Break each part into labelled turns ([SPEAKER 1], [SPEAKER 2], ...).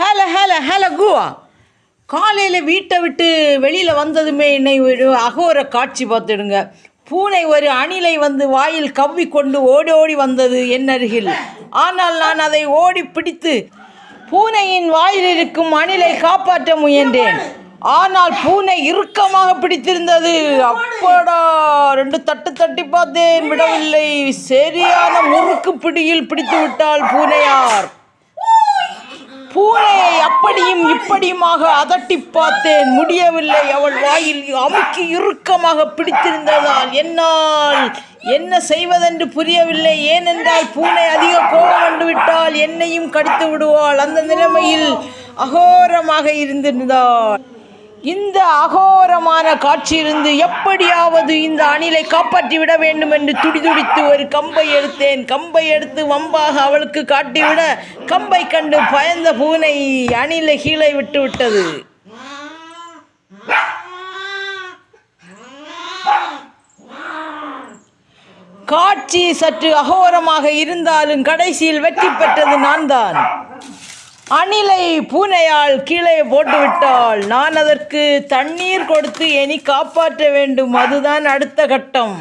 [SPEAKER 1] Hello hello hello குவா. காலையில் வீட்டை விட்டு வெளியில் வந்ததுமே என்னை ஒரு அகோர காட்சி பார்த்துடுங்க. பூனை ஒரு அணிலை வந்து வாயில் கவ்வி கொண்டு ஓடி ஓடி வந்தது என் அருகில். ஆனால் நான் அதை ஓடி பிடித்து பூனையின் வாயில் இருக்கும் அணிலை காப்பாற்ற முயன்றேன். ஆனால் பூனை இறுக்கமாக பிடித்திருந்தது. அப்படா ரெண்டு தட்டு தட்டி பார்த்தேன். விடவில்லை. சரியான முறுக்கு பிடியில் பிடித்து விட்டாள் பூனையார். பூனையை அப்படியும் இப்படியுமாக அதட்டி பார்த்தேன். முடியவில்லை. அவள் வாயில் அமுக்கி இறுக்கமாக பிடித்திருந்ததால் என்னால் என்ன செய்வதென்று புரியவில்லை. ஏனென்றால் பூனை அதிக கோபம் வந்துவிட்டால் என்னையும் கடித்து விடுவாள். அந்த நிலைமையில் அகோரமாக இருந்திருந்தாள். இந்த அகோரமான காட்சியிலிருந்து எப்படியாவது இந்த அணிலை காப்பாற்றி விட வேண்டும் என்று துடிதுடித்து ஒரு கம்பை எடுத்தேன். கம்பை எடுத்து வம்பாக அவளுக்கு காட்டிவிட கம்பை கண்டு பயந்த பூனை அணிலை கீழே விட்டு விட்டது. காட்சி சற்று அகோரமாக இருந்தாலும் கடைசியில் வெற்றி பெற்றது நான் தான் அணிலை பூனையால் கீழே போட்டுவிட்டால் நான் அதற்கு தண்ணீர் கொடுத்து இனி காப்பாற்ற வேண்டும். அதுதான் அடுத்த கட்டம்.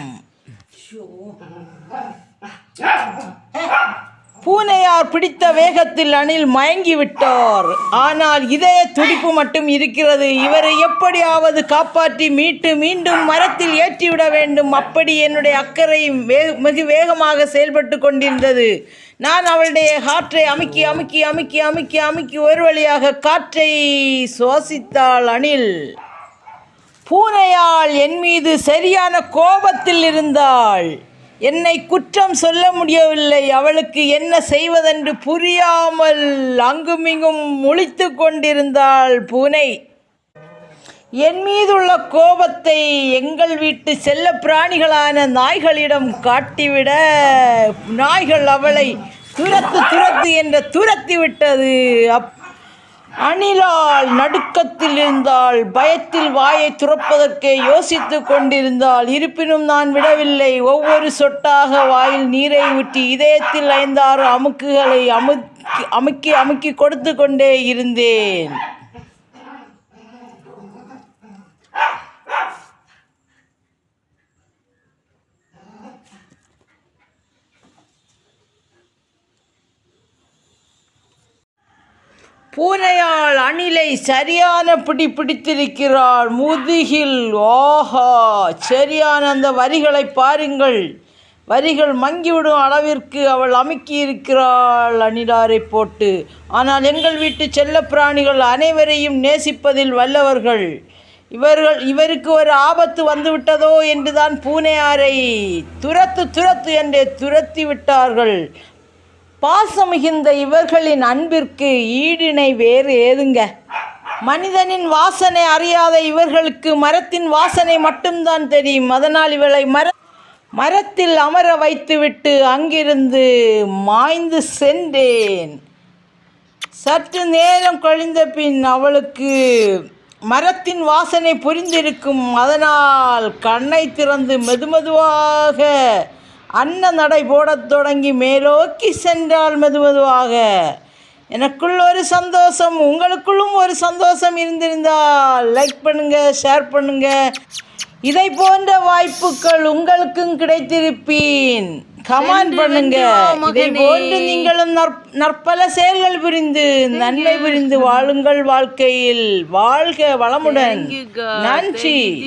[SPEAKER 1] பூனையார் பிடித்த வேகத்தில் அணில் மயங்கி விட்டார் ஆனால் இதய துடிப்பு மட்டும் இருக்கிறது. இவரை எப்படியாவது காப்பாற்றி மீட்டு மீண்டும் மரத்தில் ஏற்றிவிட வேண்டும். அப்படி என்னுடைய அக்கறை வே மிக வேகமாக செயல்பட்டு கொண்டிருந்தது. நான் அவளுடைய காற்றை அமுக்கி அமுக்கி அமுக்கி அமுக்கி அமுக்கி ஒரு வழியாக காற்றை சுவாசித்தாள் அணில். பூனையால் என் மீது சரியான கோபத்தில் இருந்தாள். என்னை குற்றம் சொல்ல முடியவில்லை. அவளுக்கு என்ன செய்வதென்று புரியாமல் அங்குமிங்கும் முழித்து கொண்டிருந்தாள் பூனை. என் மீதுள்ள கோபத்தை எங்கள் வீட்டு செல்ல பிராணிகளான நாய்களிடம் காட்டிவிட நாய்கள் அவளை துரத்து துரத்து என்று துரத்தி விட்டது அப் அணிலால் நடுக்கத்தில் இருந்தால் பயத்தில் வாயை துறப்பதற்கே யோசித்து கொண்டிருந்தால் இருப்பினும் நான் விடவில்லை. ஒவ்வொரு சொட்டாக வாயில் நீரை ஊற்றி இதயத்தில் ஐந்தாறு அமுக்குகளை அமுக்கி அமுக்கி அமுக்கி கொடுத்து கொண்டே இருந்தேன். பூனையால் அணிலை சரியான பிடி பிடித்திருக்கிறாள் முதுகில் ஓஹா சரியான அந்த வரிகளை பாருங்கள். வரிகள் மங்கிவிடும் அளவிற்கு அவள் அமுக்கி இருக்கிறாள் அணிலாரை போட்டு. ஆனால் எங்கள் வீட்டு செல்லப்பிராணிகள் அனைவரையும் நேசிப்பதில் வல்லவர்கள். இவர்கள் இவருக்கு ஒரு ஆபத்து வந்துவிட்டதோ என்றுதான் பூனையாரை துரத்து துரத்து என்றே துரத்தி விட்டார்கள். பாசம் மிகுந்த இவர்களின் அன்பிற்கு ஈடிணை வேறு ஏதுங்க. மனிதனின் வாசனை அறியாத இவர்களுக்கு மரத்தின் வாசனை மட்டும்தான் தெரியும். அதனால் இவளை மர மரத்தில் அமர வைத்துவிட்டு அங்கிருந்து மாய்ந்து சென்றேன். சற்று நேரம் கழிந்த பின் அவளுக்கு மரத்தின் வாசனை புரிந்திருக்கும். அதனால் கண்ணை திறந்து மெதுமெதுவாக அன்ன நடை போடத் தொடங்கி மேலோக்கி சென்றாள் மெதுமெதுவாக எனக்குள் ஒரு சந்தோஷம் உங்களுக்குள்ளும் ஒரு சந்தோஷம் இருந்திருந்தால் லைக் பண்ணுங்க ஷேர் பண்ணுங்க. இதை போன்ற வாய்ப்புகள் உங்களுக்கும் கிடைத்திருப்பீன். கமெண்ட் பண்ணுங்க. இதை போன்று நீங்களும் நற்- நற்பல செயல்கள் புரிந்து நன்மை புரிந்து வாழுங்கள் வாழ்க்கையில். வாழ்க வளமுடன். நன்றி.